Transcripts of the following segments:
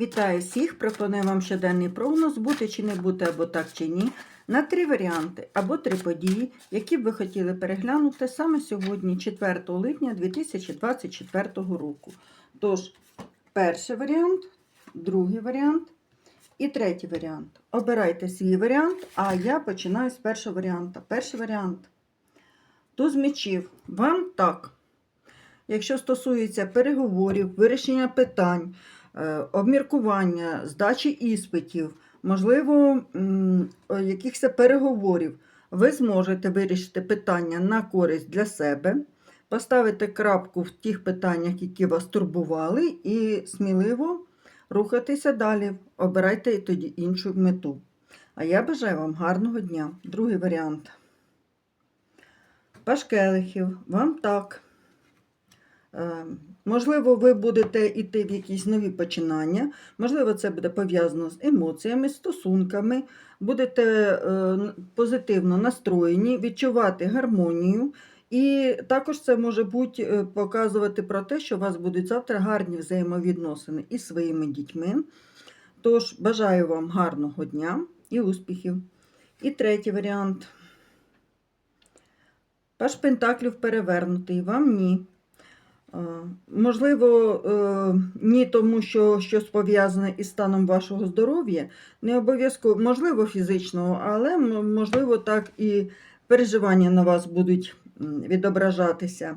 Вітаю всіх! Пропоную вам щоденний прогноз, бути чи не бути, або так чи ні, на три варіанти або три події, які б ви хотіли переглянути саме сьогодні, 4 липня 2024 року. Тож, перший варіант, другий варіант і третій варіант. Обирайте свій варіант, а я починаю з першого варіанта. Перший варіант. Туз мечів. Вам так. Якщо стосується переговорів, вирішення питань, обміркування, здачі іспитів, можливо, е, якихось переговорів, ви зможете вирішити питання на користь для себе, поставити крапку в тих питаннях, які вас турбували, і сміливо рухатися далі. Обирайте тоді іншу мету. А я бажаю вам гарного дня. Другий варіант. Пашкелихів, вам так. Е, Можливо, ви будете йти в якісь нові починання, можливо, це буде пов'язано з емоціями, стосунками, будете е, позитивно настроєні, відчувати гармонію. І також це може бути е, показувати про те, що у вас будуть завтра гарні взаємовідносини із своїми дітьми. Тож, бажаю вам гарного дня і успіхів. І третій варіант. Паш Пентаклів перевернутий, вам ні. Е, Можливо, е, ні тому, що щось пов'язане із станом вашого здоров'я, не обов'язково, можливо, фізичного, але можливо, так і переживання на вас будуть відображатися.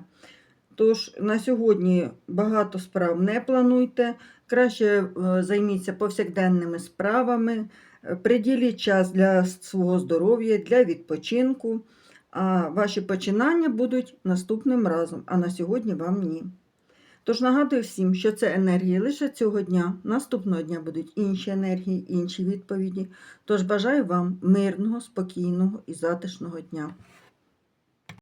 Тож на сьогодні багато справ не плануйте. Краще е, займіться повсякденними справами, приділіть час для свого здоров'я, для відпочинку. А ваші починання будуть наступним разом, а на сьогодні вам ні. Тож нагадую всім, що це енергії лише цього дня. Наступного дня будуть інші енергії, інші відповіді. Тож бажаю вам мирного, спокійного і затишного дня.